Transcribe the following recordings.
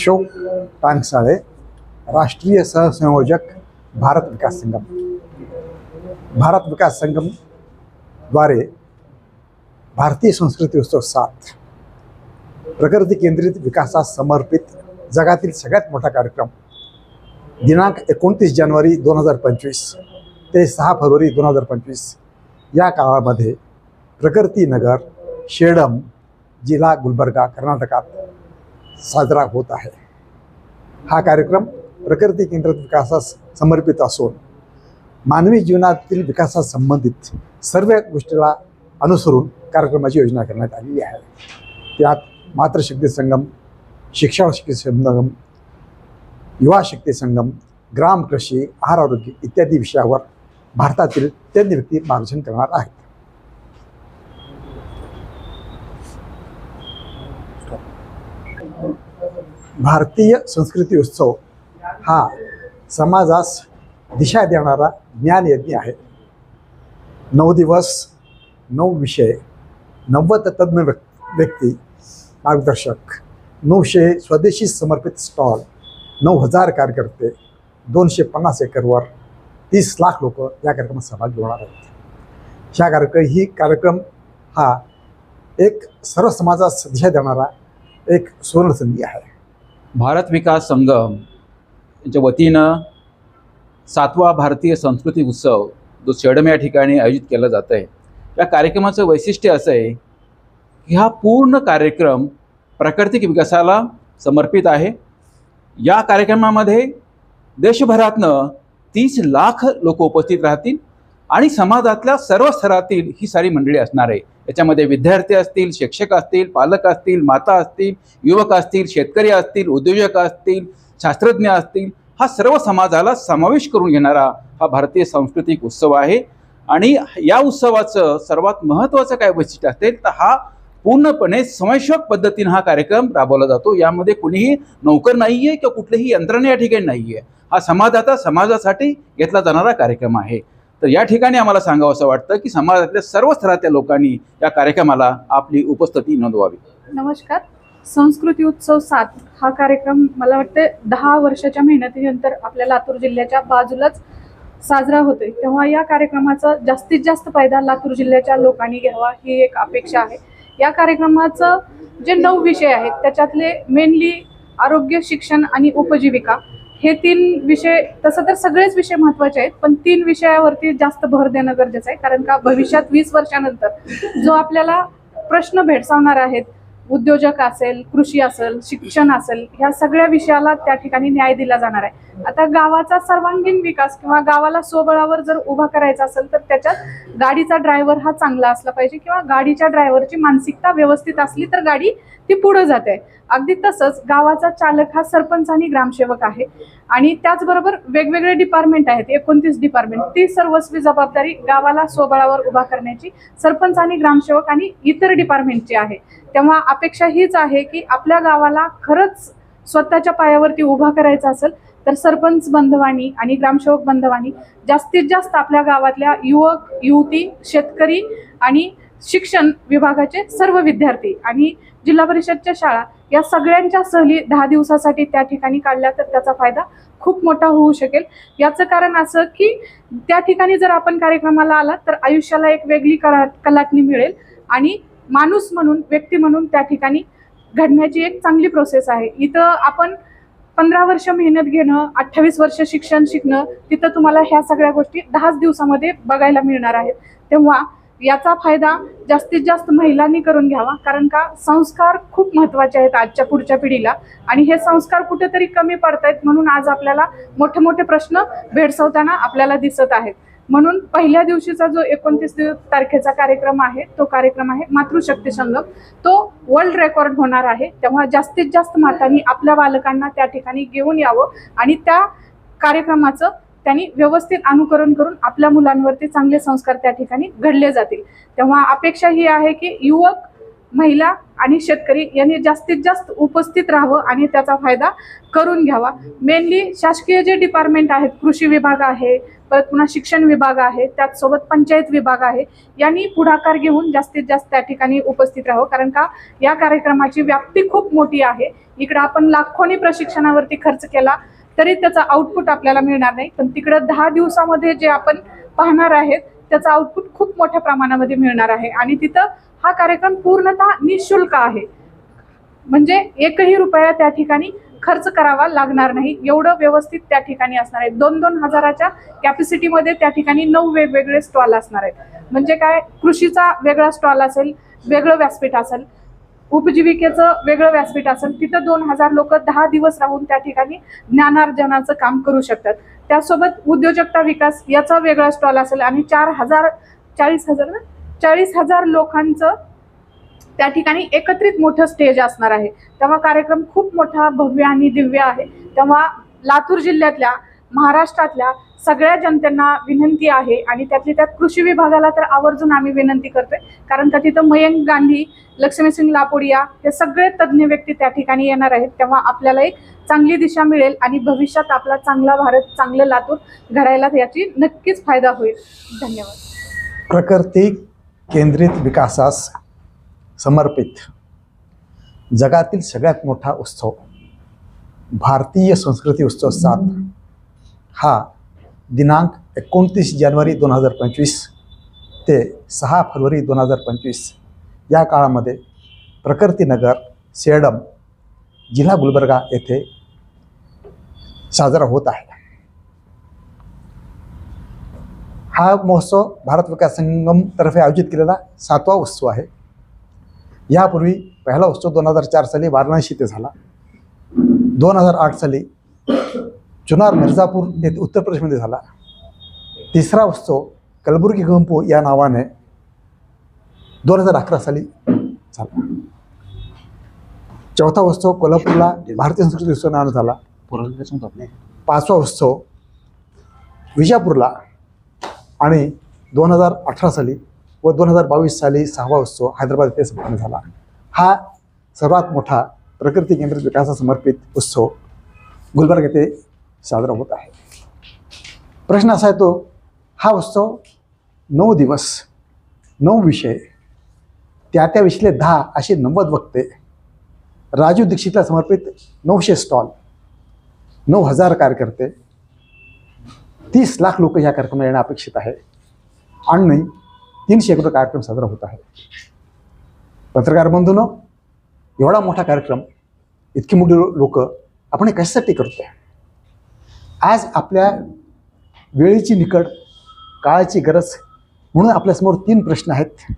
अशोक टांगसाळे राष्ट्रीय सहसंयोजक भारत विकास संगम. भारत विकास संगमद्वारे भारतीय संस्कृती उत्सव सात. प्रकृती केंद्रित विकासास समर्पित जगातील सगळ्यात मोठा कार्यक्रम दिनांक एकोणतीस जानेवारी दोन हजार पंचवीस ते सहा फरवरी दोन हजार पंचवीस या काळामध्ये प्रकृतीनगर शेडम जिल्हा गुलबर्गा कर्नाटकात साजरा होत आहे. हा कार्यक्रम प्रकृती केंद्रित विकासास समर्पित असून मानवी जीवनातील विकासास संबंधित सर्व गोष्टीला अनुसरून कार्यक्रमाची योजना करण्यात आलेली आहे. त्यात मातृशक्ती संगम शिक्षण शक्ती संगम युवा शक्ती संगम ग्राम कृषी आहार आरोग्य इत्यादी विषयावर भारतातील तज्ज्ञ व्यक्ती मार्गदर्शन करणार आहेत. भारतीय संस्कृती उत्सव हा समाजास दिशा देणारा ज्ञानयज्ञ आहे. नऊ दिवस नऊ विषय नव्वद तज्ज्ञ व्यक् व्यक्ती मार्गदर्शक नऊशे स्वदेशी समर्पित स्टॉल नऊ हजार कार्यकर्ते दोनशे पन्नास एकरवर तीस लाख लोक या कार्यक्रमात सहभागी होणार आहेत. ह्या कार्यक्रम ही कार्यक्रम हा एक सर्व समाजास दिशा देणारा एक सुवर्णसंधी आहे. भारत विकास संगम यांच्या वतीनं सातवा भारतीय संस्कृती उत्सव जो शेडम या ठिकाणी आयोजित केला जात आहे. या कार्यक्रमाचं वैशिष्ट्य असं आहे की हा पूर्ण कार्यक्रम प्राकृतिक विकासाला समर्पित आहे. या कार्यक्रमामध्ये देशभरातनं तीस लाख लोक उपस्थित राहतील. आणि समाजातल्या सर्व स्तरातील ही सारी मंडळी असणार आहे. याच्यामध्ये विद्यार्थी असतील शिक्षक असतील पालक असतील माता असतील युवक असतील शेतकरी असतील उद्योजक असतील शास्त्रज्ञ असतील हा सर्व समाजाला समावेश करून घेणारा हा भारतीय सांस्कृतिक उत्सव आहे. आणि या उत्सवाचं सर्वात महत्त्वाचं काय वैशिष्ट्य असेल तर हा पूर्णपणे समयशक पद्धतीनं हा कार्यक्रम राबवला जातो. यामध्ये कुणीही नोकर नाही आहे किंवा कुठलीही यंत्रणा या ठिकाणी नाही आहे हा समाजाचा समाजासाठी घेतला जाणारा कार्यक्रम आहे. तर या ठिकाणी आम्हाला सांगावं असं वाटतं की समाजातल्या सर्व स्तरातल्या लोकांनी या कार्यक्रमाला आपली उपस्थिती नोंदवावी. नमस्कार. संस्कृती उत्सव सात हा कार्यक्रम मला वाटतं दहा वर्षाच्या मेहनतीनंतर आपल्या लातूर जिल्ह्याच्या बाजूलाच साजरा होतोय. तेव्हा या कार्यक्रमाचा जास्तीत जास्त फायदा लातूर जिल्ह्याच्या लोकांनी घ्यावा ही एक अपेक्षा आहे. या कार्यक्रमाचं जे नऊ विषय आहेत त्याच्यातले मेनली आरोग्य शिक्षण आणि उपजीविका हे तीन विषय तसं तर सगळेच विषय महत्त्वाचे आहेत पण तीन विषयावरती जास्त भर देणं गरजेचं आहे कारण का भविष्यात वीस वर्षानंतर जो आपल्याला प्रश्न भेडसावणार आहेत उद्योजक असेल कृषी असेल शिक्षण असेल ह्या सगळ्या विषयाला त्या ठिकाणी न्याय दिला जाणार आहे. आता गावाचा सर्वांगीण विकास किंवा गावाला स्वबळावर जर उभा करायचा असेल तर त्याच्यात गाडीचा ड्रायव्हर हा चांगला असला पाहिजे किंवा गाडीच्या ड्रायव्हरची मानसिकता व्यवस्थित असली तर गाडी ती पुढे जाते. अगदी तसंच गावाचा चालक हा सरपंच आणि ग्रामसेवक आहे. आणि त्याचबरोबर वेगवेगळे डिपार्टमेंट आहेत एकोणतीस डिपार्टमेंट ती सर्वस्वी जबाबदारी गावाला स्वबळावर उभा करण्याची सरपंच आणि ग्रामसेवक आणि इतर डिपार्टमेंटची आहे. तेव्हा अपेक्षा हीच आहे की आपल्या गावाला खरंच स्वतःच्या पायावरती उभा करायचा असेल तर सरपंच बांधवांनी आणि ग्रामसेवक बांधवांनी जास्तीत जास्त आपल्या गावातल्या युवक युवती शेतकरी आणि शिक्षण विभागाचे सर्व विद्यार्थी आणि जिल्हा परिषदच्या शाळा या सगळ्यांच्या सहली दहा दिवसासाठी त्या ठिकाणी काढल्या तर त्याचा फायदा खूप मोठा होऊ शकेल. याचं कारण असं की त्या ठिकाणी जर आपण कार्यक्रमाला आला तर आयुष्याला एक वेगळी कला कलाटणी मिळेल आणि माणूस म्हणून व्यक्ती म्हणून त्या ठिकाणी घडण्याची एक चांगली प्रोसेस आहे. इथं आपण पंधरा वर्ष मेहनत घेणं अठ्ठावीस वर्ष शिक्षण शिकणं तिथं तुम्हाला ह्या सगळ्या गोष्टी दहाच दिवसामध्ये बघायला मिळणार आहेत. तेव्हा याचा फायदा जास्तीत जास्त महिलांनी करून घ्यावा कारण का संस्कार खूप महत्त्वाचे आहेत आजच्या पुढच्या पिढीला. आणि हे संस्कार कुठेतरी कमी पडत आहेत म्हणून आज आपल्याला मोठे मोठे प्रश्न भेडसवताना आपल्याला दिसत आहेत. म्हणून पहिल्या दिवशीचा जो एकोणतीस तारखेचा कार्यक्रम आहे तो कार्यक्रम आहे मातृशक्ती संगम. तो वर्ल्ड रेकॉर्ड होणार आहे. तेव्हा जास्तीत जास्त मातांनी आपल्या बालकांना त्या ठिकाणी घेऊन यावं आणि त्या कार्यक्रमाचं त्यांनी व्यवस्थित अनुकरण करून आपल्या मुलांवरती चांगले संस्कार त्या ठिकाणी घडले जातील. तेव्हा अपेक्षा ही आहे की युवक महिला आणि शेतकरी यांनी जास्तीत जास्त उपस्थित राहावं आणि त्याचा फायदा करून घ्यावा. मेनली शासकीय जे डिपार्टमेंट आहेत कृषी विभाग आहे परत पुन्हा शिक्षण विभाग आहे त्याचसोबत पंचायत विभाग आहे यांनी पुढाकार घेऊन जास्तीत जास्त त्या ठिकाणी उपस्थित राहावं. कारण का या कार्यक्रमाची व्याप्ती खूप मोठी आहे. इकडं आपण लाखोनी प्रशिक्षणावरती खर्च केला तरी त्याचा आउटपुट आपल्याला मिळणार नाही. पण तिकडं दहा दिवसामध्ये जे आपण पाहणार आहेत त्याचा आउटपुट खूप मोठ्या प्रमाणामध्ये मिळणार आहे. आणि तिथं हा कार्यक्रम पूर्णतः निशुल्क आहे. म्हणजे एकही रुपया त्या ठिकाणी खर्च करावा लागणार नाही. एवढं व्यवस्थित त्या ठिकाणी असणार आहे. दोन दोन हजाराच्या कॅपॅसिटीमध्ये त्या ठिकाणी नऊ वेगवेगळे स्टॉल असणार आहेत. म्हणजे काय? कृषीचा वेगळा स्टॉल असेल वेगळं व्यासपीठ असेल उपजीविकेचं वेगळं व्यासपीठ असेल तिथं दोन हजार लोक दहा दिवस राहून त्या ठिकाणी ज्ञानार्जनाचं काम करू शकतात. त्यासोबत उद्योजकता विकास याचा वेगळा स्टॉल असेल आणि चार हजार चाळीस हजार ना? चाळीस हजार लोकांचं त्या ठिकाणी एकत्रित मोठं स्टेज असणार आहे. तेव्हा कार्यक्रम खूप मोठा भव्य आणि दिव्य आहे. तेव्हा लातूर जिल्ह्यातल्या महाराष्ट्रातल्या सगळ्या जनतेना विनंती आहे आणि त्यातली त्यात कृषी विभागाला तर आवर्जून आम्ही विनंती करतोय. कारण का तिथं मयंक गांधी लक्ष्मीसिंग लापोडिया हे सगळे तज्ज्ञ व्यक्ती त्या ठिकाणी येणार आहेत. तेव्हा आपल्याला एक चांगली दिशा मिळेल आणि भविष्यात आपला चांगला भारत चांगलं लातूर घडायला याची नक्कीच फायदा होईल. धन्यवाद. प्रकृती केंद्रित विकासास समर्पित जगातील सगळ्यात मोठा उत्सव भारतीय संस्कृती उत्सव सात हा दिनांक एकोणतीस जानेवारी दोन हजार पंचवीस ते सहा फरवरी दोन हजार पंचवीस या काळामध्ये प्रकृतीनगर सेडम जिल्हा गुलबर्गा येथे साजरा होत आहे. हा महोत्सव भारत विकास संगम तर्फे आयोजित केलेला सातवा उत्सव आहे. यापूर्वी पहिला उत्सव दोन हजार चार साली वाराणसी येथे झाला. दोन हजार आठ साली चुनार मिर्झापूर येथे उत्तर प्रदेशमध्ये झाला. तिसरा उत्सव कलबुर्गी गंपू या नावाने दोन हजार अकरा साली झाला. चौथा उत्सव कोल्हापूरला भारतीय संस्कृती उत्सव नावाने झाला. पाचवा उत्सव विजापूरला आणि दोन हजार अठरा साली व दोन हजार बावीस साली सहावा उत्सव हैदराबाद येथे संपन्न झाला. हा सर्वात मोठा प्रकृती केंद्रित विकासा समर्पित उत्सव गुलबर्ग येथे साजरा होत आहे. प्रश्न असा येतो हा उत्सव नऊ दिवस नऊ विषय त्या त्या विषयले दहा असे नव्वद वक्ते राजू दीक्षितला समर्पित नऊशे स्टॉल नऊ हजार कार्यकर्ते तीस लाख लोक या कार्यक्रमाला येणं अपेक्षित आहे. आणि तीनशे एकदा कार्यक्रम साजरा होत आहे. पत्रकार बंधून एवढा मोठा कार्यक्रम इतकी मोठी लोक आपण हे कशासाठी करतोय? आज आपल्या वेळेची निकड काळाची गरज म्हणून आपल्यासमोर तीन प्रश्न आहेत.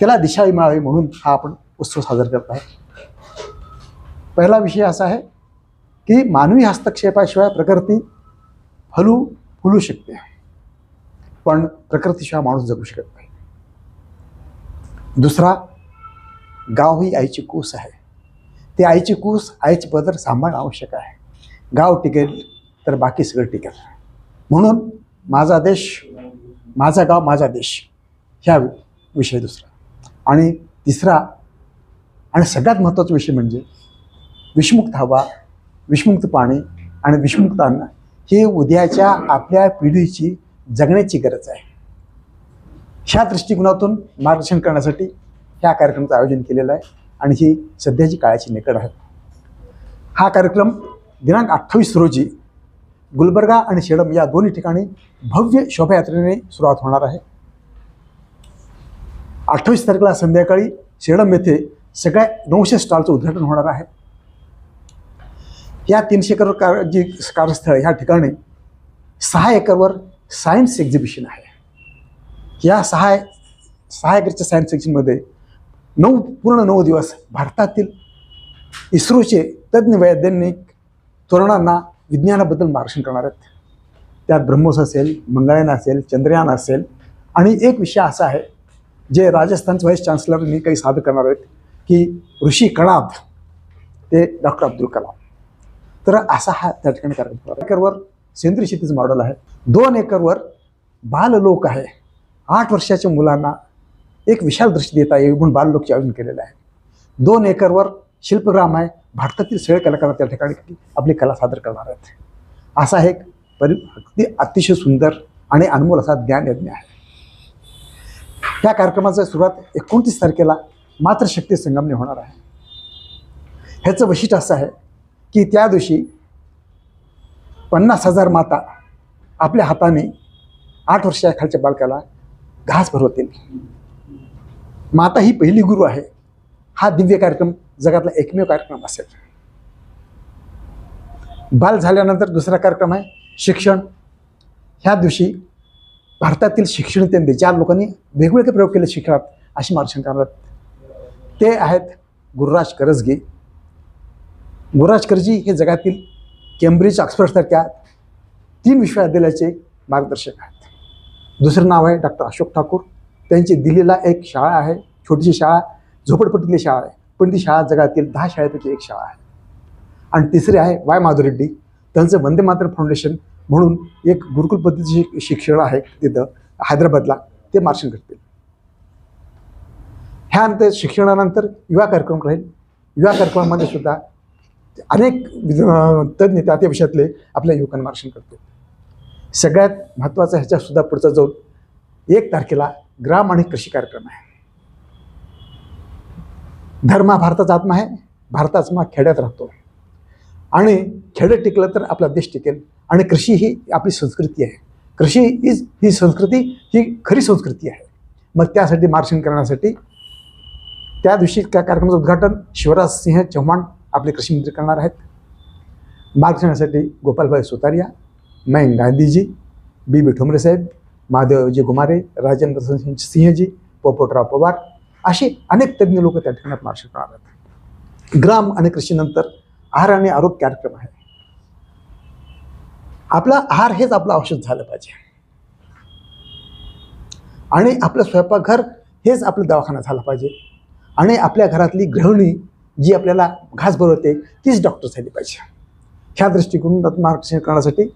त्याला दिशा मिळावी म्हणून हा आपण उत्सव साजरा करत आहे पहिला विषय असा आहे की मानवी हस्तक्षेपाशिवाय प्रकृती फलू फुलू शकते. पण प्रकृतीशिवाय माणूस जगू शकत नाही. दुसरा गाव ही आईची कूस आहे. ती आईची कूस आईचे पदर सांभाळणं आवश्यक आहे. गाव टिकेल तर बाकी सगळं टिकेल. म्हणून माझा देश माझा गाव माझा देश. ह्या विषय दुसरा. आणि तिसरा आणि सगळ्यात महत्त्वाचा विषय म्हणजे विषमुक्त हवा विषमुक्त पाणी आणि विषमुक्त अन्न. ही उद्याच्या आपल्या पिढीची जगण्याची गरज आहे. ह्या दृष्टिकोनातून मार्गदर्शन करण्यासाठी ह्या कार्यक्रमाचं आयोजन केलेलं आहे आणि ही सध्याची काळाची निकड आहे. हा कार्यक्रम दिनांक अठ्ठावीस रोजी गुलबर्गा आणि शेडम या दोन्ही ठिकाणी भव्य शोभायात्रेने सुरुवात होणार आहे. अठ्ठावीस तारखेला संध्याकाळी शेडम येथे सगळ्या नऊशे स्टॉलचं उद्घाटन होणार आहे. या तीनशे एकर कार जी कार्यस्थळ ह्या ठिकाणी सहा एकरवर सायन्स एक्झिबिशन आहे. या सहा सहा एकरच्या सायन्स एक्झिबिशनमध्ये नऊ पूर्ण नऊ दिवस भारतातील इस्रोचे तज्ज्ञ वैज्ञानिक तरुणांना विज्ञानाबद्दल मार्गदर्शन करणार आहेत. त्यात ब्रह्मोस असेल मंगळयान असेल चंद्रयान असेल. आणि एक विषय असा आहे जे राजस्थानचे व्हाईस चान्सलरनी काही सादर करणार आहेत की ऋषी कणाब ते डॉक्टर अब्दुल कलाम. तर असा हा त्या ठिकाणी कार्यक्रम एकरवर सेंद्रिय शेतीचं मॉडेल आहे. दोन एकरवर बाललोक आहे. आठ वर्षाच्या मुलांना एक विशाल दृष्टी देता येईल म्हणून बाललोकचे आयोजन केलेलं आहे. दोन एकरवर शिल्पग्राम आहे. भारतातील सगळे कलाकार त्या ठिकाणी आपली कला सादर करणार आहेत. असा एक परि अगदी अतिशय सुंदर आणि अनमोल असा ज्ञान यज्ञ आहे. या कार्यक्रमाचा सुरुवात एकोणतीस तारखेला मातृशक्ती संगमने होणार आहे. ह्याचं वैशिष्ट्य असं आहे की त्या दिवशी पन्नास हजार माता आपल्या हाताने आठ वर्षाखालच्या खालच्या बालकाला घास भरवतील. माता ही पहिली गुरु आहे. हा दिव्य कार्यक्रम जगातला एकमेव कार्यक्रम असेल. बाल झाल्यानंतर दुसरा कार्यक्रम आहे शिक्षण. ह्या दिवशी भारतातील शिक्षण त्यांनी ज्या लोकांनी वेगवेगळे प्रयोग केले शिक्षणात अशी मार्गदर्शन करतात ते आहेत गुरुराज करजगी. गुराजकरजी हे जगातील केम्ब्रिज ऑक्सफर्डसारख्या तीन विश्वविद्यालयाचे मार्गदर्शक आहेत. दुसरं नाव आहे डॉक्टर अशोक ठाकूर. त्यांची दिल्लीला एक शाळा आहे छोटीशी शाळा झोपडपट्टीतली शाळा आहे पण ती शाळा जगातील दहा शाळेपैकी एक शाळा आहे. आणि तिसरी आहे वाय माधुरेड्डी त्यांचं वंदे मातरम फाउंडेशन म्हणून एक गुरुकुल पद्धतीचे शिक्षण आहे तिथं हैदराबादला. ते मार्शन करतील. ह्यानंतर शिक्षणानंतर युवा कार्यक्रम राहील. युवा कार्यक्रमामध्ये सुद्धा अनेक तज्ज्ञ त्या त्या विषयातले आपल्या युवकांना मार्गदर्शन करतो सगळ्यात महत्त्वाचा ह्याच्यासुद्धा पुढचा जो एक तारखेला ग्राम आणि कृषी कार्यक्रम आहे. धर्म हा भारताचा आत्मा आहे भारताचा आत्मा खेड्यात राहतो. आणि खेडं टिकलं तर आपला देश टिकेल आणि कृषी ही आपली संस्कृती आहे. कृषी ही ही संस्कृती ही खरी संस्कृती आहे. मग त्यासाठी मार्गदर्शन करण्यासाठी त्या दिवशी त्या कार्यक्रमाचं उद्घाटन शिवराज सिंह चव्हाण आपले कृषी मंत्री करणार आहेत. मार्गदर्शनासाठी गोपालभाई सुतारिया मयंक गांधीजी बी बी ठोंबरे साहेब महादेवजी गुमारे राजेंद्र सिंह- सिंहजी पोपटराव पवार असे अनेक तज्ज्ञ लोक त्या ठिकाणी मार्गदर्शन करणार आहेत. ग्राम आणि कृषीनंतर आहार आणि आरोग्य कार्यक्रम आहे. आपला आहार हेच आपलं औषध झालं पाहिजे. आणि आपलं स्वयंपाकघर हेच आपलं दवाखाना झाला पाहिजे. आणि आपल्या घरातली गृहिणी जी आपल्याला घास भरवते तीच डॉक्टर झाली पाहिजे. ह्या दृष्टिकोनात मार्गदर्शन करण्यासाठी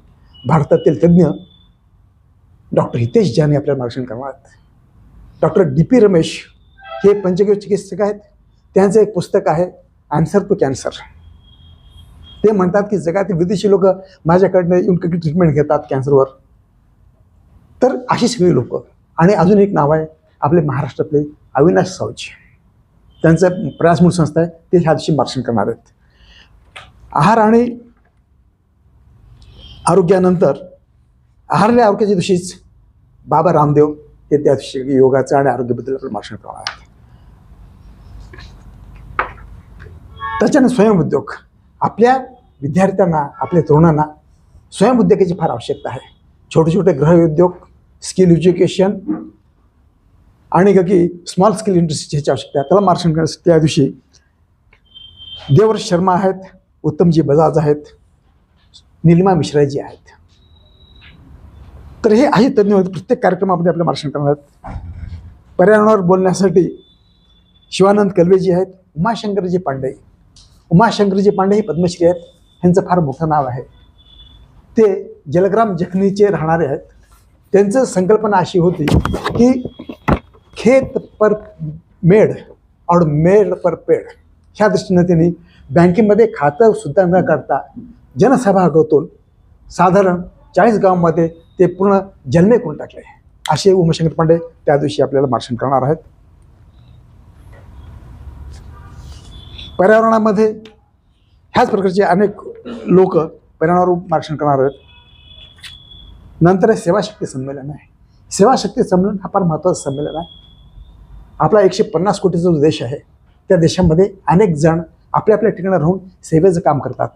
भारतातील तज्ज्ञ डॉक्टर हितेश जाने आपल्याला मार्गदर्शन करणार आहेत. डॉक्टर डी पी रमेश हे पंचगव्य चिकित्सक आहेत. त्यांचं एक पुस्तक आहे आन्सर टू कॅन्सर ते म्हणतात की जगातील विदेशी लोक माझ्याकडनं येऊन काही ट्रीटमेंट घेतात कॅन्सरवर तर अशी सगळी लोक. आणि अजून एक नाव आहे आपले महाराष्ट्रातले अविनाश सावजी. त्यांचं प्रयास म्हणून संस्था आहे ते ह्या दिवशी मार्शन करणार आहेत. आहार आणि आरोग्यानंतर आहार आणि आरोग्याच्या दिवशीच बाबा रामदेव हे त्या दिवशी योगाचं आणि आरोग्याबद्दल आपलं करणार आहेत. त्याच्याने स्वयंउद्योग आपल्या विद्यार्थ्यांना आपल्या तरुणांना स्वयंउद्योगाची फार आवश्यकता आहे. छोटे छोटे गृहउद्योग स्किल एज्युकेशन आणि की स्मॉल स्किल इंडस्ट्रीची आवश्यकता आहे. त्याला मार्गदर्शन करण्यासाठी त्या दिवशी देवर शर्मा आहेत उत्तमजी बजाज आहेत निलिमा मिश्राजी आहेत. तर हे आहे तज्ज्ञ प्रत्येक कार्यक्रमामध्ये आपलं मार्गदर्शन करणार आहेत. पर्यावरणावर बोलण्यासाठी शिवानंद कलवेजी आहेत उमाशंकरजी पांडे. उमाशंकरजी पांडे हे पद्मश्री आहेत. ह्यांचं फार मोठं नाव आहे. ते जलग्राम जखनीचे राहणारे आहेत. त्यांचं संकल्पना अशी होती की खेत पर मेड और मेड पर पेड. ह्या दृष्टीनं त्यांनी बँकेमध्ये खातं सुद्धा न करता जनसभागतून साधारण चाळीस गावांमध्ये ते पूर्ण जन्मे करून टाकले. असे उमाशंकर पांडे त्या दिवशी आपल्याला भाषण करणार आहेत. पर्यावरणामध्ये ह्याच प्रकारचे अनेक लोक पर्यावरणावर मार्गदर्शन करणार आहेत. नंतर सेवाशक्ती संमेलन आहे. सेवाशक्ती संमेलन हा फार महत्त्वाचं संमेलन आहे. आपला एकशे पन्नास कोटीचा जो देश आहे त्या देशामध्ये अनेक जण आपल्या आपल्या ठिकाणी राहून सेवेचं काम करतात.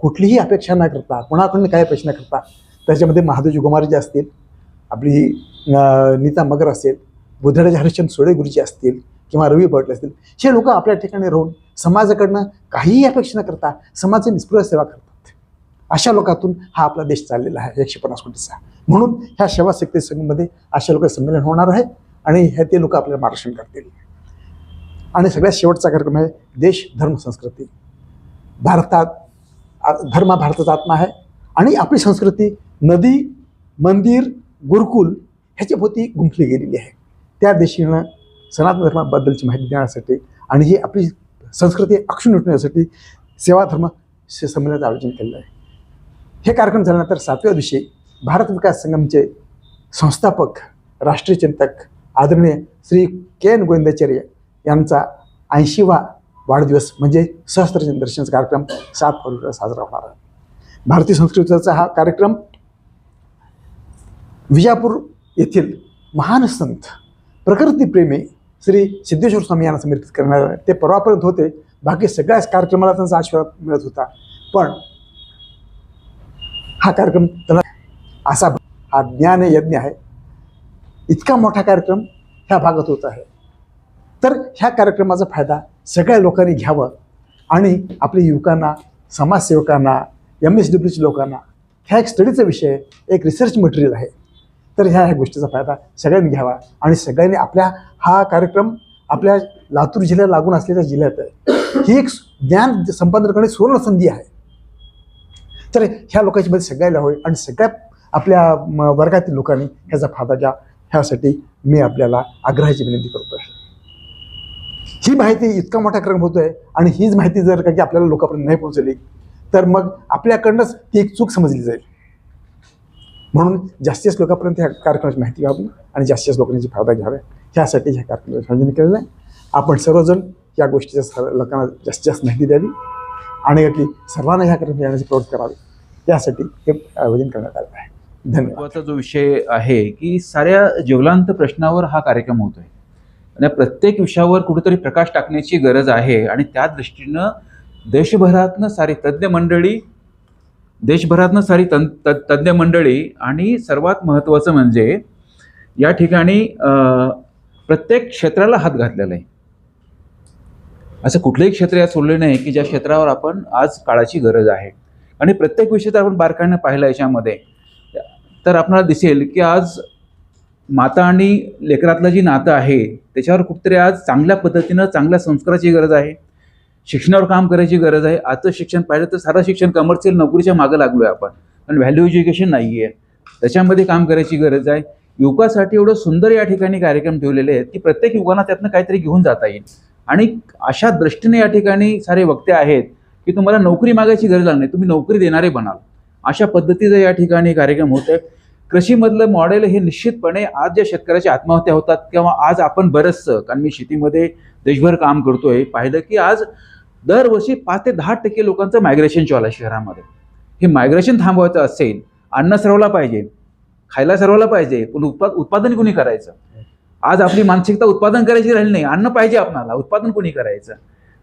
कुठलीही अपेक्षा न करता कोणाकडून काही अपेक्षा न करता त्याच्यामध्ये महादेवजी गुमारजी असतील आपली नीता मगर असेल बुधडाचे हरिश्चंद सोळे गुरुजी असतील किंवा रवी भट असतील हे लोक आपल्या ठिकाणी राहून समाजाकडनं काहीही अपेक्षा न करता समाजाची निस्पृह सेवा करतात. अशा लोकातून हा आपला देश चाललेला आहे एकशे पन्नास कोटीचा. म्हणून ह्या सेवाशक्ती संघमध्ये अशा लोक संमेलन होणार आहे. आणि हे ते लोक आपल्याला मार्गदर्शन करतील. आणि सगळ्यात शेवटचा कार्यक्रम आहे देश धर्म संस्कृती. भारतात धर्म हा भारताचा आत्मा आहे. आणि आपली संस्कृती नदी मंदिर गुरुकुल ह्याच्या भोवती गुंफली गेलेली आहे. त्या दिशेनं सनातन धर्माबद्दलची माहिती देण्यासाठी आणि ही आपली संस्कृती अक्षुण उठण्यासाठी सेवाधर्म संमेलनाचं आयोजन केलेलं आहे. हे कार्यक्रम झाल्यानंतर सातव्या दिवशी भारत विकास संगमचे संस्थापक राष्ट्रीय चिंतक आदरणीय श्री के एन गोविंदाचार्य यांचा ऐंशीवा वाढदिवस म्हणजे सहस्त्रजन दर्शनचा कार्यक्रम सात फरवरीला साजरा होणार आहे. भारतीय संस्कृतीचा हा कार्यक्रम विजापूर येथील महान संत प्रकृतीप्रेमी श्री सिद्धेश्वर स्वामी यांना समर्पित करणार आहे. ते परवापर्यंत होते. बाकी सगळ्याच कार्यक्रमाला त्यांचा आशीर्वाद मिळत होता. पण हा कार्यक्रम त्यांना असा हा ज्ञान यज्ञ आहे. इतका मोठा कार्यक्रम ह्या भागात होत आहे. तर ह्या कार्यक्रमाचा फायदा सगळ्या लोकांनी घ्यावं आणि आपल्या युवकांना समाजसेवकांना एम एस डब्ल्यूच्या लोकांना ह्या एक स्टडीचा विषय एक रिसर्च मटेरियल आहे. तर ह्या ह्या गोष्टीचा फायदा सगळ्यांनी घ्यावा आणि सगळ्यांनी आपल्या हा कार्यक्रम आपल्या लातूर जिल्ह्याला लागून असलेल्या जिल्ह्यात आहे. ही एक ज्ञान संपादन करणे सुवर्ण संधी आहे. तर ह्या लोकांची मध्ये सगळ्याला होईल आणि सगळ्या आपल्या वर्गातील लोकांनी ह्याचा फायदा घ्या. ह्यासाठी मी आपल्याला आग्रहाची विनंती करतो आहे ही माहिती इतका मोठा क्रम होतोय आणि हीच माहिती जर का की आपल्याला लोकांपर्यंत नाही पोहोचली तर मग आपल्याकडनंच ती एक चूक समजली जाईल. म्हणून जास्तीत जास्त लोकांपर्यंत ह्या कार्यक्रमाची माहिती घ्यावी आणि जास्तीत जास्त लोकांची फायदा घ्यावा ह्यासाठी ह्या कार्यक्रमाचं आयोजन केलेलं आहे. आपण सर्वजण या गोष्टीच्या सर लोकांना जास्तीत जास्त माहिती द्यावी आणि की सर्वांना ह्या कार्यक्रम येण्याची प्रवृत्ती करावी यासाठी हे आयोजन करण्यात आलं आहे. महत्त्वाचा जो विषय आहे की साऱ्या ज्वलांत प्रश्नावर हा कार्यक्रम होतोय. आणि प्रत्येक विषयावर कुठेतरी प्रकाश टाकण्याची गरज आहे आणि त्या दृष्टीनं देशभरातनं सारी तज्ज्ञ मंडळी देशभरातनं सारी तं त- तज्ज्ञ मंडळी आणि सर्वात महत्त्वाचं म्हणजे या ठिकाणी प्रत्येक क्षेत्राला हात घातलेला आहे. असं कुठलंही क्षेत्र या सोडले नाही की ज्या क्षेत्रावर आपण आज काळाची गरज आहे. आणि प्रत्येक विषय आपण बारकाईनं पाहिलं याच्यामध्ये. तर आपणाला दिसेल की आज माता आणि लेकरातलं जी नातं आहे त्याच्यावर कुठेतरी आज चांगल्या पद्धतीनं चांगल्या संस्काराची गरज आहे शिक्षणावर काम करायची गरज आहे. आजचं शिक्षण पाहिलं तर सारं शिक्षण कमर्शियल नोकरीच्या मागं लागलो आहे आपण. पण व्हॅल्यू एज्युकेशन नाही आहे त्याच्यामध्ये काम करायची गरज आहे. युवकासाठी एवढं सुंदर या ठिकाणी कार्यक्रम ठेवलेले आहेत की प्रत्येक युवकांना त्यातनं काहीतरी घेऊन जाता येईल. आणि अशा दृष्टीने या ठिकाणी सारे वक्ते आहेत की तुम्हाला नोकरी मागायची गरज लागणार नाही. तुम्ही नोकरी देणारे बनाल. अशा पद्धतीचं या ठिकाणी कार्यक्रम होत आहे कृषीमधलं मॉडेल हे निश्चितपणे आज ज्या शेतकऱ्याच्या आत्महत्या होतात किंवा आज आपण बरंचसं कारण मी शेतीमध्ये देशभर काम करतोय पाहिलं की आज दरवर्षी पाच ते दहा टक्के लोकांचं मायग्रेशन चालू आहे शहरामध्ये. हे मायग्रेशन थांबवायचं असेल अन्न सर्वला पाहिजे खायला सर्वला पाहिजे पण उत्पाद उत्पादन कुणी करायचं? आज आपली मानसिकता उत्पादन करायची राहिली नाही अन्न पाहिजे आपणाला उत्पादन कुणी करायचं?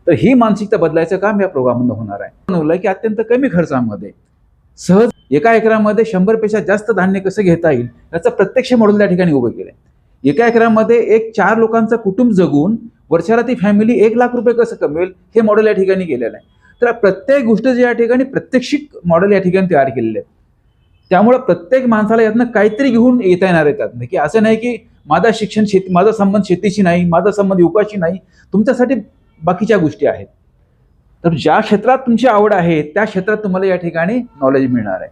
तर ही मानसिकता बदलायचं काम या प्रोग्राममध्ये होणार आहे. बनवलं की अत्यंत कमी खर्चामध्ये सहज एका एकरामध्ये शंभरपेक्षा जास्त धान्य कसं घेता येईल याचं प्रत्यक्ष मॉडेल त्या ठिकाणी उभं केलं एका एकरामध्ये एक चार लोकांचं कुटुंब जगून वर्षाला ती फॅमिली एक लाख रुपये कसं कमवेल हे मॉडेल या ठिकाणी केलेलं आहे. तर प्रत्येक गोष्ट जे या ठिकाणी प्रत्यक्षिक मॉडेल या ठिकाणी तयार केलेले आहेत त्यामुळे प्रत्येक माणसाला यातनं काहीतरी घेऊन येता येणार आहे त्यातनं. की असं नाही की माझा शिक्षण शेती माझा संबंध शेतीशी नाही माझा संबंध युवकाशी नाही तुमच्यासाठी बाकीच्या गोष्टी आहेत. तर ज्या क्षेत्रात तुमची आवड आहे त्या क्षेत्रात तुम्हाला या ठिकाणी नॉलेज मिळणार आहे.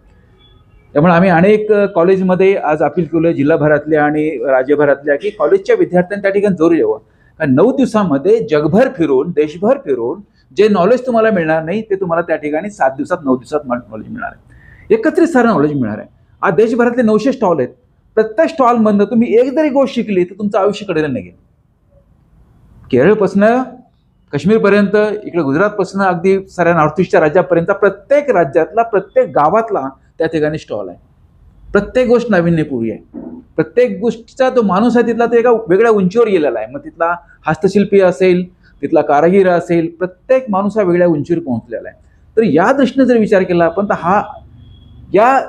त्यामुळे आम्ही अनेक कॉलेजमध्ये आज अपील केलं जिल्हाभरातल्या आणि राज्यभरातल्या की कॉलेजच्या विद्यार्थ्यांनी त्या ठिकाणी जोर यावं कारण नऊ दिवसामध्ये जगभर फिरून देशभर फिरून जे नॉलेज तुम्हाला मिळणार नाही ते तुम्हाला त्या ठिकाणी सात दिवसात नऊ दिवसात नॉलेज मिळणार आहे. एकत्रित सारं नॉलेज मिळणार आहे. आज देशभरातले नऊशे स्टॉल आहेत. प्रत्येक स्टॉलमधनं तुम्ही एक जरी गोष्ट शिकली तर तुमचं आयुष्य कडेला निघेल. केरळपासनं काश्मीरपर्यंत इकडे गुजरातपासून अगदी साऱ्या नॉर्थ ईस्टच्या राज्यापर्यंत प्रत्येक राज्यातला प्रत्येक गावातला त्या ठिकाणी स्टॉल आहे. प्रत्येक गोष्ट नाविन्यपूर्वी आहे. प्रत्येक गोष्टीचा जो माणूस आहे तिथला तो एका वेगळ्या उंचीवर गेलेला आहे. मग तिथला हस्तशिल्पी असेल तिथला कारागीर असेल प्रत्येक माणूस हा वेगळ्या उंचीवर पोहोचलेला आहे. तर या दृष्टीने जर विचार केला आपण तर हा या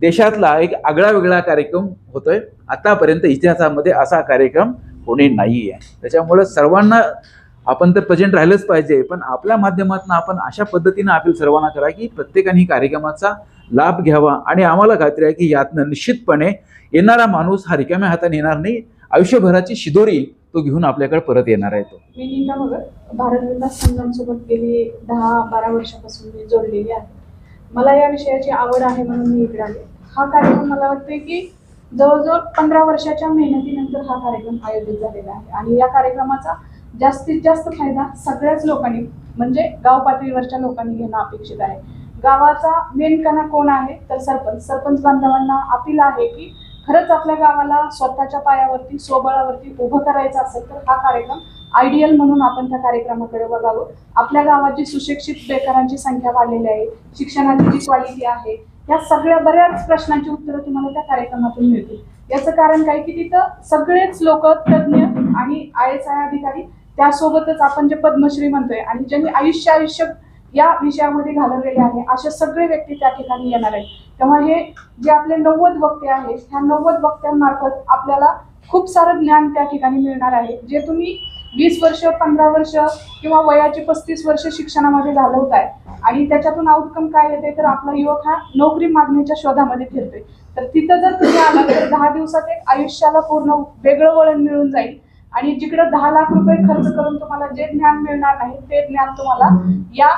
देशातला एक आगळा वेगळा कार्यक्रम होतोय. आतापर्यंत इतिहासामध्ये असा कार्यक्रम कोणी नाही आहे त्याच्यामुळे सर्वांना आपण तर प्रेझेंट राहिलंच पाहिजे पण आपल्या माध्यमातून आपण अशा पद्धतीनं अपील सर्वांना करा की प्रत्येकाने कार्यक्रमाचा लाभ घ्यावा आणि आम्हाला खात्री आहे की यातनं निश्चितपणे येणारा माणूस हा रिकाम्या हाताने येणार नाही आयुष्यभराची शिदोरी तो घेऊन आपल्याकडे परत येणार आहे तो. मी नीता मगर भारत विकास संघांसोबत गेली दहा बारा वर्षापासून मी जोडलेली आहे. मला या विषयाची आवड आहे म्हणून मी इकडे आले. हा कार्यक्रम मला वाटते की जवळजवळ पंधरा वर्षाच्या मेहनतीनंतर हा कार्यक्रम आयोजित झालेला आहे. आणि या कार्यक्रमाचा जास्तीत जास्त फायदा सगळ्याच लोकांनी म्हणजे गाव पातळीवरच्या लोकांनी घेणं अपेक्षित आहे. गावाचा मेन कणा कोण आहे? तर सरपंच. सरपंच बांधवांना अपील आहे की खरंच आपल्या गावाला स्वतःच्या पायावरती स्वबळावरती उभं करायचं असेल तर हा कार्यक्रम आयडियल म्हणून आपण त्या कार्यक्रमाकडे बघावं. आपल्या गावाची सुशिक्षित बेकारांची संख्या वाढलेली आहे शिक्षणाची जी क्वालिटी आहे या सगळ्या बऱ्याच प्रश्नांची उत्तरं तुम्हाला त्या कार्यक्रमातून मिळतील. याचं कारण काय की तिथं सगळेच लोक तज्ज्ञ आणि आय एस आय अधिकारी त्यासोबतच आपण जे पद्मश्री म्हणतोय आणि ज्यांनी आयुष्य आयुष्य या विषयामध्ये घालवलेले आहे असे सगळे व्यक्ती त्या ठिकाणी येणार आहेत. तेव्हा हे जे आपले नव्वद वक्ते आहेत ह्या नव्वद वक्त्यांमार्फत आपल्याला खूप सारं ज्ञान त्या ठिकाणी मिळणार आहे. जे तुम्ही वीस वर्ष पंधरा वर्ष किंवा वयाचे पस्तीस वर्ष शिक्षणामध्ये घालवताय आणि त्याच्यातून आउटकम काय येते तर आपला युवक हा नोकरी मागण्याच्या शोधामध्ये फिरतोय. तर तिथं जर तुम्ही आला तर दहा दिवसात एक आयुष्याला पूर्ण वेगळं वळण मिळून जाईल. आणि जिकडं दहा लाख रुपये खर्च करून तुम्हाला जे ज्ञान मिळणार आहे ते ज्ञान तुम्हाला या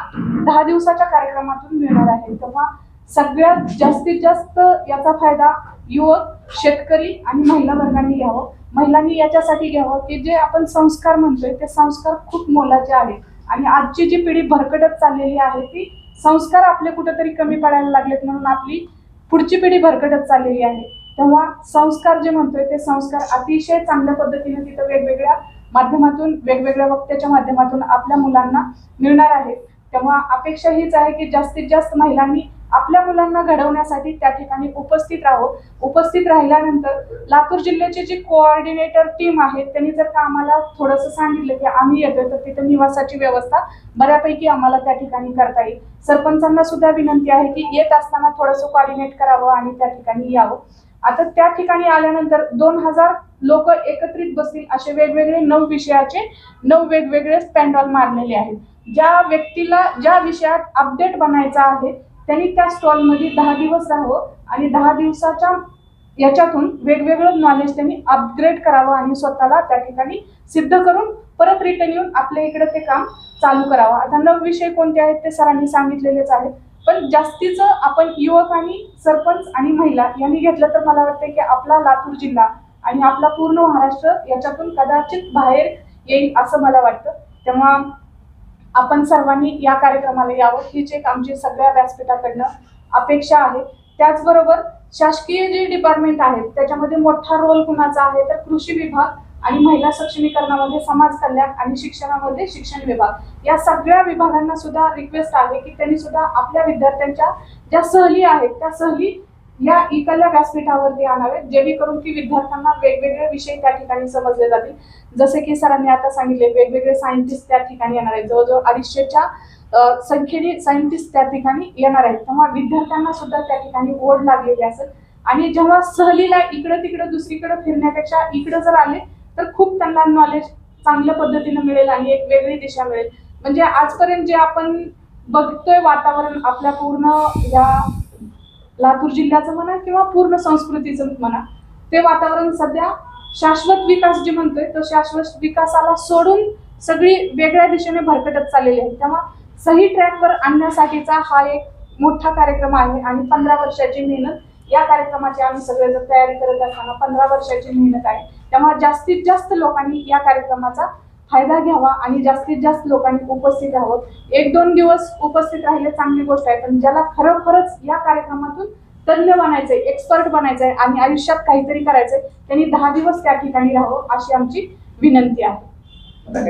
दहा दिवसाच्या कार्यक्रमातून मिळणार आहे. तेव्हा सगळ्यात जास्तीत जास्त याचा फायदा युवक शेतकरी आणि महिला वर्गाने घ्यावं. महिलांनी याच्यासाठी घ्यावं की जे आपण संस्कार म्हणतोय ते संस्कार खूप मोलाचे आहेत. आणि आजची जी पिढी भरकटत चाललेली आहे ती संस्कार आपले कुठेतरी कमी पडायला लागलेत म्हणून आपली पुढची पिढी भरकटत चाललेली आहे. तेव्हा संस्कार जे म्हणतोय ते संस्कार अतिशय चांगल्या पद्धतीने तिथं वेगवेगळ्या माध्यमातून वेगवेगळ्या वक्त्याच्या माध्यमातून आपल्या मुलांना मिळणार आहेत तेव्हा अपेक्षा हीच आहे की जास्तीत जास्त महिलांनी आपल्या मुलांना घडवण्यासाठी त्या ठिकाणी उपस्थित राहावं. उपस्थित राहिल्यानंतर लातूर जिल्ह्याची जी कोऑर्डिनेटर टीम आहे त्यांनी जर का आम्हाला थोडंसं सांगितलं की आम्ही येतोय तर तिथं निवासाची व्यवस्था बऱ्यापैकी आम्हाला त्या ठिकाणी करता येईल. सरपंचांना सुद्धा विनंती आहे की येत असताना थोडंसं कोऑर्डिनेट करावं आणि त्या ठिकाणी यावं. आता त्या ठिकाणी आल्यानंतर दोन हजार लोक एकत्रित बसतील असे वेगवेगळे नऊ विषयाचे नऊ वेगवेगळे स्पॅन्डॉल मारलेले आहेत. ज्या व्यक्तीला ज्या विषयात अपडेट बनायचा आहे त्यांनी त्या स्टॉलमध्ये दहा दिवस राहावं आणि दहा दिवसाच्या याच्यातून वेगवेगळं नॉलेज त्यांनी अपग्रेड करावं आणि स्वतःला त्या ठिकाणी सिद्ध करून परत रिटर्न येऊन आपल्या इकडे ते काम चालू करावं. आता नऊ विषय कोणते आहेत ते सरांनी सांगितलेलेच आहेत. पण जास्तीचं आपण युवक आणि सरपंच आणि महिला यांनी घेतलं तर मला वाटतं की आपला लातूर जिल्हा आणि आपला पूर्ण महाराष्ट्र याच्यातून कदाचित बाहेर येईल असं मला वाटतं. तेव्हा आपण सर्वांनी या कार्यक्रमाला यावं. हीच एक आमची सगळ्या व्यासपीठाकडनं अपेक्षा आहे. त्याचबरोबर शासकीय जे डिपार्टमेंट आहेत त्याच्यामध्ये मोठा रोल कुणाचा आहे तर कृषी विभाग आणि महिला सक्षमीकरणामध्ये समाज कल्याण आणि शिक्षणामध्ये शिक्षण विभाग. या सगळ्या विभागांना सुद्धा रिक्वेस्ट आहे की त्यांनी सुद्धा आपल्या विद्यार्थ्यांच्या ज्या सहली आहेत त्या सहली या इकल्या व्यासपीठावरती आणावेत जेणेकरून की विद्यार्थ्यांना वेगवेगळे विषय त्या ठिकाणी समजले जातील. जसे की सरांनी आता सांगितले वेगवेगळे सायंटिस्ट त्या ठिकाणी येणार आहेत. जवळजवळ अडीचशेच्या संख्येने सायंटिस्ट त्या ठिकाणी येणार आहेत. तेव्हा विद्यार्थ्यांना सुद्धा त्या ठिकाणी ओढ लागलेली असेल. आणि जेव्हा सहलीला इकडं तिकडं दुसरीकडे फिरण्यापेक्षा इकडं जर आले तर खूप त्यांना नॉलेज चांगल्या पद्धतीनं मिळेल आणि एक वेगळी दिशा मिळेल. म्हणजे आजपर्यंत जे आपण बघतोय वातावरण आपल्या पूर्ण या लातूर जिल्ह्याचं म्हणा किंवा पूर्ण संस्कृतीचं म्हणा ते वातावरण सध्या शाश्वत विकास जे म्हणतोय तो शाश्वत विकासाला सोडून सगळी वेगळ्या दिशेने भरकटत चाललेली आहे. तेव्हा सही ट्रॅकवर आणण्यासाठीचा हा एक मोठा कार्यक्रम आहे आणि पंधरा वर्षाची मेहनत या कार्यक्रमाची आम्ही सगळेजण तयारी करत असताना पंधरा वर्षाची मेहनत आहे. त्यामुळे जास्तीत जास्त लोकांनी या कार्यक्रमाचा फायदा घ्यावा आणि जास्तीत जास्त लोकांनी उपस्थित राहावं. एक दोन दिवस उपस्थित राहिले चांगली गोष्ट आहे पण ज्याला खरोखरच या कार्यक्रमातून तज्ञ बनायचंय एक्सपर्ट बनायचंय आणि आयुष्यात काहीतरी करायचंय त्यांनी दहा दिवस त्या ठिकाणी राहावं अशी आमची विनंती आहे.